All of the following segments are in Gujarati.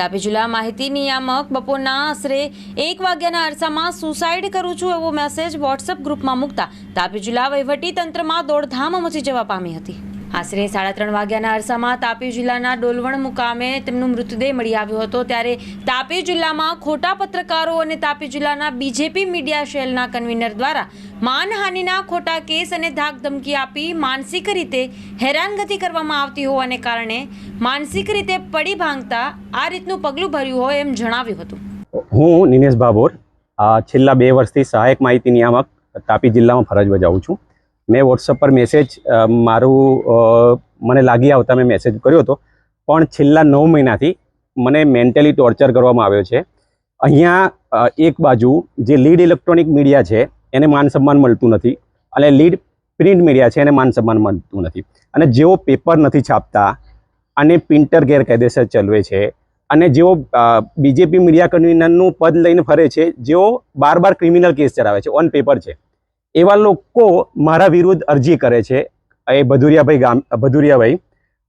તાપી જિલ્લા માહિતી નિયામક બપોરના આશરે એક વાગ્યાના અરસામાં સુસાઇડ કરું છું એવો મેસેજ વોટ્સઅપ ગ્રુપમાં મૂકતા તાપી જિલ્લા વહીવટી તંત્રમાં દોડધામ મચી જવા પામી હતી. આશરે સાડા ત્રણ વાગ્યાના અરસામાં તાપી જિલ્લાના ડોલવણ મુકામે તેમનો મૃતદેહ મળી આવ્યો હતો ત્યારે તાપી જિલ્લામાં ખોટા પત્રકારો અને તાપી જિલ્લાના બીજેપી મીડિયા સેલના કન્વીનર દ્વારા માનહાનિના ખોટા કેસ અને ધાક ધમકી આપી માનસિક રીતે હેરાનગતિ કરવામાં આવતી હોવાને કારણે માનસિક રીતે પડી ભાંગતા આ રીતનું પગલું ભર્યું હોય એમ જણાવ્યું હતું. હું નિનેશ ભાભોર છેલ્લા બે વર્ષથી સહાયક માહિતી નિયામક તાપી જિલ્લામાં ફરજ બજાવું છું. મેં વોટ્સઅપ પર મેસેજ મારું મને લાગી આવતા મેં મેસેજ કર્યો હતો. પણ છેલ્લા નવ મહિનાથી મને મેન્ટલી ટોર્ચર કરવામાં આવ્યો છે. અહીંયા એક બાજુ જે લીડ ઇલેક્ટ્રોનિક મીડિયા છે, એને માન સન્માન મળતું નથી. અને લીડ પ્રિન્ટ મીડિયા છે, એને માન સન્માન મળતું નથી. અને જેઓ પેપર નથી છાપતા અને પ્રિન્ટર ગેરકાયદેસર ચલવે છે અને જેઓ બીજેપી મીડિયા કન્વીનરનું પદ લઈને ફરે છે, જેઓ બાર બાર ક્રિમિનલ કેસ ચલાવે છે ઓન પેપર છે. એવા લોકો મારા વિરુદ્ધ અરજી કરે છે. એ ભદુરિયાભાઈ ગામ, ભદુરિયાભાઈ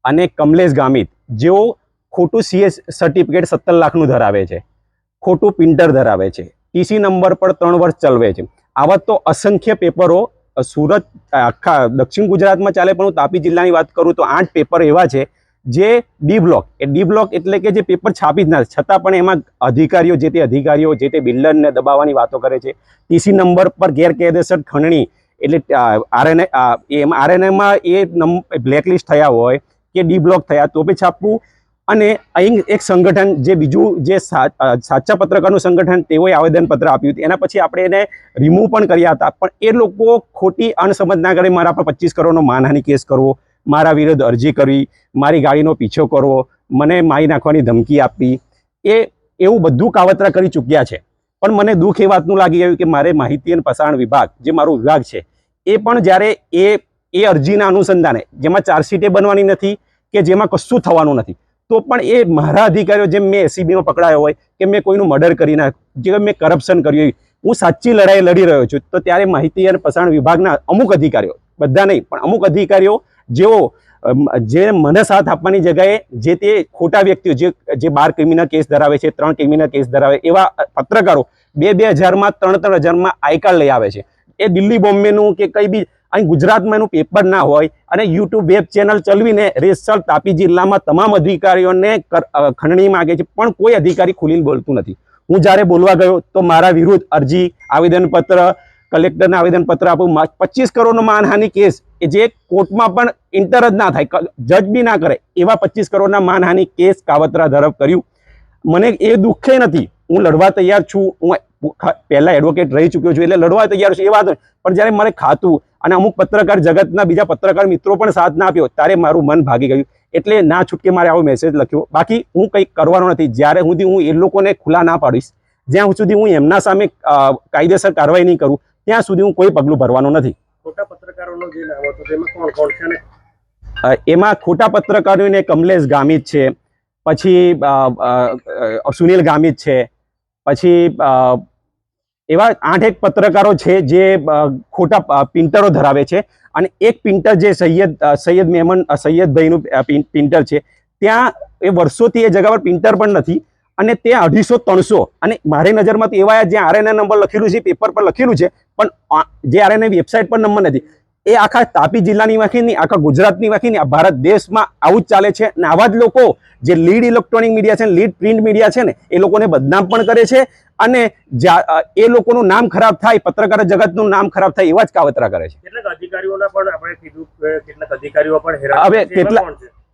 અને કમલેશ ગામિત. જેઓ ખોટું સીએસ સર્ટિફિકેટ સત્તર લાખનું ધરાવે છે. ખોટું પ્રિન્ટર ધરાવે છે. ટીસી નંબર પર ત્રણ વર્ષ ચલવે છે. આવા તો અસંખ્ય પેપરો સુરત, આખા દક્ષિણ ગુજરાતમાં ચાલે પણ હું તાપી જિલ્લાની વાત કરું તો આઠ પેપર એવા છે જે ડી બ્લોક. એ ડી બ્લોક એટલે કે જે પેપર છાપી જ ના છતાં પણ એમાં અધિકારીઓ, જે તે અધિકારીઓ, જે તે બિલ્ડરને દબાવવાની વાતો કરે છે. ટીસી નંબર પર ગેરકાયદેસર ખણણી એટલે આરએનએ એમ, આરએનએમાં એ બ્લેકલિસ્ટ થયા હોય કે ડી બ્લોક થયા તો બી છાપવું. અને અહીં એક સંગઠન, જે બીજું જે સાચા પત્રકારનું સંગઠન, તેઓએ આવેદનપત્ર આપ્યું હતું. એના પછી આપણે એને રિમૂવ પણ કર્યા હતા. પણ એ લોકો ખોટી અણસમજ ના કરી. મારા પર પચીસ કરોડનો માનહાનિ કેસ કરવો. મારા વિરુદ્ધ અરજી કરવી મારી ગાડીનો પીછો કરવો, મને મારી નાખવાની ધમકી આપવી, એ એવું બધું કાવતરા કરી ચૂક્યા છે. પણ મને દુઃખ એ વાતનું લાગી ગયું કે મારે માહિતી અને પ્રસારણ વિભાગ, જે મારો વિભાગ છે, એ પણ જ્યારે એ એ અરજીના અનુસંધાને, જેમાં ચાર્જશીટે બનવાની નથી કે જેમાં કશું થવાનું નથી, તો પણ એ મારા અધિકારીઓ જેમ મેં એસીબીમાં પકડાયો હોય, કે મેં કોઈનું મર્ડર કરી નાખ્યું જે મેં કરપ્શન કર્યું હોય, હું સાચી લડાઈ લડી રહ્યો છું, તો ત્યારે માહિતી અને પ્રસારણ વિભાગના અમુક અધિકારીઓ, બધા નહીં, પણ અમુક અધિકારીઓ જેઓ જે મને સાથ આપવાની જગ્યાએ જે તે ખોટા વ્યક્તિઓ, જે જે બાર ક્રિમિનલ કેસ ધરાવે છે, ત્રણ ક્રિમિનલ કેસ ધરાવે, એવા પત્રકારો બે બે હજારમાં, ત્રણ ત્રણ હજારમાં આઈ કાર્ડ લઈ આવે છે. એ દિલ્હી બોમ્બેનું કે કઈ બી, અહીં ગુજરાતમાં એનું પેપર ના હોય અને યુટ્યુબ વેબ ચેનલ ચલાવીને રેસલ તાપી જિલ્લામાં તમામ અધિકારીઓને ખંડણી માગે છે, પણ કોઈ અધિકારી ખુલીને બોલતું નથી. હું જ્યારે બોલવા ગયો તો મારા વિરુદ્ધ અરજી, આવેદનપત્ર કલેક્ટરને આવેદનપત્ર આપું પચીસ કરોડનો માનહાનિ કેસ કે જે કોર્ટમાં પણ ઇન્ટર જ ના થાય. જજ બી ના કરે. એવા પચીસ કરોડના માનહાનિ કેસ કાવતરા ધરપ કર્યું. મને એ દુઃખે નથી. હું લડવા તૈયાર છું. હું પહેલાં એડવોકેટ રહી ચૂક્યો છું. એટલે લડવા તૈયાર છું એ વાત. પણ જ્યારે મારે ખાતું અને અમુક પત્રકાર જગતના બીજા પત્રકાર મિત્રો પણ સાથ ના આપ્યો, ત્યારે મારું મન ભાગી ગયું. એટલે ના છૂટકે મારે આવો મેસેજ લખ્યો. બાકી હું કંઈક કરવાનો નથી. જ્યારે સુધી હું એ લોકોને ખુલ્લા ના પાડીશ, જ્યાં સુધી હું એમના સામે કાયદેસર કાર્યવાહી નહીં કરું ત્યાં સુધી હું કોઈ પગલું ભરવાનો નથી. ખોટા પત્રકારોનો જે નામ હતો તેમાં કોણ કોણ છે એમાં ખોટા પત્રકારોને કમલેશ ગામિત છે પછી સુનિલ ગામિત છે પછી એવા આઠ એક પત્રકારો છે જે ખોટા પિન્ટરો ધરાવે છે અને એક પિન્ટર જે સૈયદ સૈયદ મેમન સૈયદભાઈનું પિન્ટર છે ત્યાં એ વર્ષોથી એ જગા પર પિન્ટર પણ નથી અને તે અઢીસો ત્રણસો. અને મારી નજરમાં તો એવા જ્યાં આરએનએ નંબર લખેલું છે પેપર પર લખેલું છે પણ જે આરએનએ વેબસાઇટ પર નંબર નથી. એ આખા તાપી જિલ્લાની વાંખી નહીં આખા ગુજરાતની વાંખી નહીં ભારત દેશમાં આવું જ ચાલે છે. અને આવા જ લોકો જે લીડ ઇલેક્ટ્રોનિક મીડિયા છે લીડ પ્રિન્ટ મીડિયા છે ને એ લોકોને બદનામ પણ કરે છે. અને એ લોકોનું નામ ખરાબ થાય પત્રકાર જગતનું નામ ખરાબ થાય એવા જ કાવતરા કરે છે. કેટલાક અધિકારીઓના પણ આપણે કીધું કેટલાક અધિકારીઓ પણ હવે કેટલા-?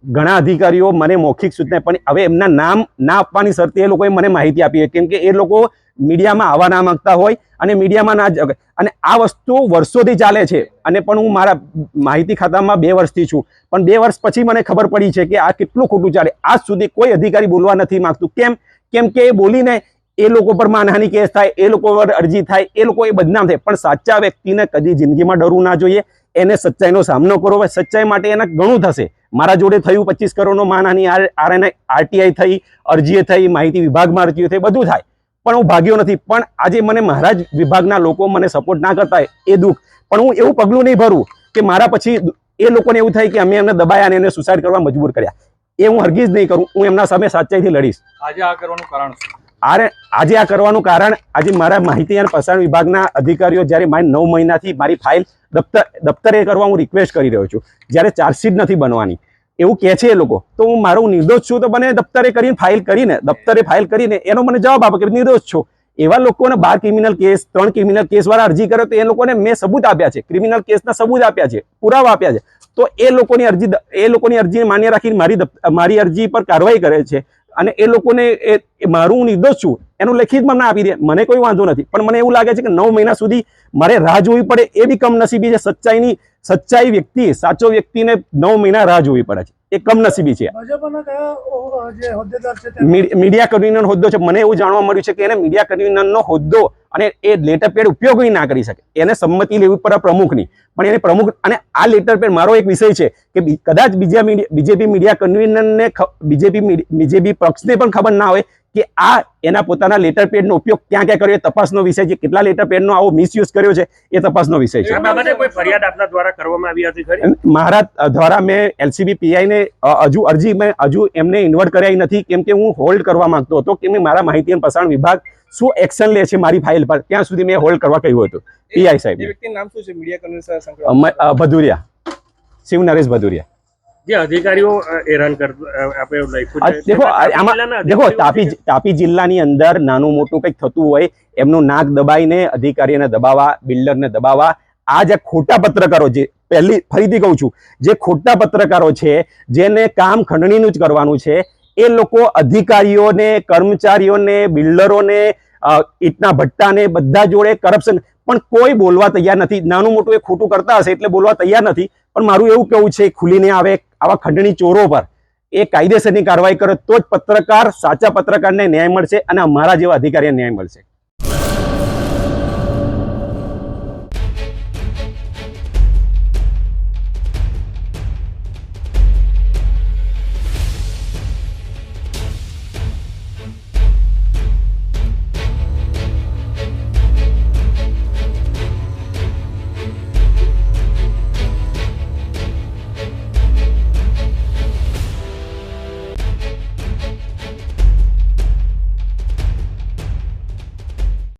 ઘણા અધિકારીઓ મને મૌખિક સૂચના પણ હવે એમના નામ ના આપવાની શરતે એ લોકોએ મને માહિતી આપી. કેમ કે એ લોકો મીડિયામાં આવવા ના માંગતા હોય અને મીડિયામાં ના અને આ વસ્તુ વર્ષોથી ચાલે છે. અને પણ હું મારા માહિતી ખાતામાં બે વર્ષથી છું. પણ બે વર્ષ પછી મને ખબર પડી છે કે આ કેટલું ખોટું ચાલે. આજ સુધી કોઈ અધિકારી બોલવા નથી માંગતું. કેમ? કેમ કે એ બોલીને એ લોકો પર માનહાની કેસ થાય, એ લોકો પર અરજી થાય, એ લોકો એ બદનામ થાય. પણ સાચા વ્યક્તિને કદી જિંદગીમાં ડરવું ના જોઈએ. એને સચ્ચાઈનો સામનો કરવો સચ્ચાઈ માટે એને ઘણું થશે. મારા જોડે થયું પચીસ કરોડનો આર આરએનઆઈ આરટીઆઈ થઈ અરજીએ થઈ માહિતી વિભાગમાં અરજીઓ થઈ બધું થાય. પણ હું ભાગ્યો નથી. પણ આજે મને મહારાજ વિભાગના લોકો મને સપોર્ટ ના કરતા એ દુઃખ. પણ હું એવું પગલું નહીં ભરું કે મારા પછી એ લોકોને એવું થાય કે અમે એમને દબાયા અને એને સુસાઇડ કરવા મજબૂર કર્યા. એ હું હરગીજ નહીં કરું. હું એમના સામે સાચાઈથી લડીશ. આજે આ કરવાનું કારણ શું? આરે આજે આ કરવાનું કારણ આજે મારા માહિતી અને પ્રસારણ વિભાગના અધિકારીઓ જ્યારે મારી નવ મહિનાથી મારી ફાઇલ દફતર, દફતરે કરવા હું રિક્વેસ્ટ કરી રહ્યો છું. જ્યારે ચાર્જશીટ નથી બનવાની. એવું કહે છે એ લોકો. તો હું મારો નિર્દોષ છું તો મને દફતરે કરીને ફાઇલ કરીને, દફતરે ફાઇલ કરીને એનો મને જવાબ આપો કે નિર્દોષ છો. એવા લોકોને બાર ક્રિમિનલ કેસ ત્રણ ક્રિમિનલ કેસવાળા અરજી કર્યો તો એ લોકોને મેં સબૂત આપ્યા છે. ક્રિમિનલ કેસના સબૂત આપ્યા છે. પુરાવા આપ્યા છે. તો એ લોકોની અરજી એ લોકોની અરજીને માન્ય રાખીને મારી મારી અરજી પર કાર્યવાહી કરે છે. અને એ લોકોને એ મારું નિર્દોષ છું. એનું લેખિત મને આપી દે. મને કોઈ વાંધો નથી. પણ મને એવું લાગે છે કે નવ મહિના સુધી મારે રાહ જોવી પડે એ બી કમનસીબી છે. સચ્ચાઈની સચ્ચાઈ વ્યક્તિ સાચો વ્યક્તિને નવ મહિના રાહ જોવી પડે છે. એ કમનસીબી છે. મીડિયા કન્વીનર હોદ્દો છે. મને એવું જાણવા મળ્યું છે કે એને મીડિયા કન્વીનરનો હોદ્દો અને એ લેટર પેડ ઉપયોગ ના કરી શકે. એને સંમતિ લેવી પડે પ્રમુખની. પણ એને પ્રમુખ અને આ લેટર પેડ મારો એક વિષય છે કે કદાચ બીજા બીજેપી મીડિયા કન્વીનરને બીજેપી બીજેપી પક્ષને પણ ખબર ના હોય કે આ એના પોતાના લેટર પેડનો ઉપયોગ ક્યાં ક્યાં કર્યો એ તપાસનો વિષય છે. કેટલા લેટર પેડનો આવો મિસયુઝ કર્યો છે એ તપાસનો વિષય છે. આ બાબતે કોઈ ફરિયાદ આપના દ્વારા કરવામાં આવી હતી ખરી? મારા દ્વારા મેં એલસીબી પીઆઈ ને હજુ અરજી મેં હજુ એમને ઇન્વર્ટ કર્યા નથી કેમ કે હું હોલ્ડ કરવા માંગતો હતો કે મેં મારા માહિતી અને પ્રસારણ વિભાગ શું એક્શન લે છે મારી ફાઇલ પર. ત્યાં સુધી મેં હોલ્ડ કરવા કહ્યું હતું. પીઆઈ સાહેબ ભદુરિયા. શિવ નરેશ ભદુરિયા. જે અધિકારીઓ હેરાન આપણે લખ્યું આ દેખો આમાં દેખો તાપી તાપી જિલ્લાની અંદર નાનું મોટું કંઈક થતું હોય એમનું નાક દબાઈને અધિકારીને દબાવવા બિલ્ડરને દબાવવા આ જે ખોટા પત્રકારો જે પહેલી ફરીથી કહું છું જે ખોટા પત્રકારો છે જેને કામ ખંડણીનું જ કરવાનું છે એ લોકો અધિકારીઓને કર્મચારીઓને બિલ્ડરોને ઈટના ભટ્ટા ભટ્ટાને બધા જોડે કરપ્શન પણ કોઈ બોલવા તૈયાર નથી. નાનું મોટું એ ખોટું કરતા હશે એટલે બોલવા તૈયાર નથી. પણ મારું એવું કેવું છે, ખુલીને આવે આવા ખંડણી ચોરો પર. એ કાયદેસરની કાર્યવાહી કરે તો જ પત્રકાર, સાચા પત્રકારને ન્યાય મળશે અને અમારા જેવા અધિકારીને ન્યાય મળશે.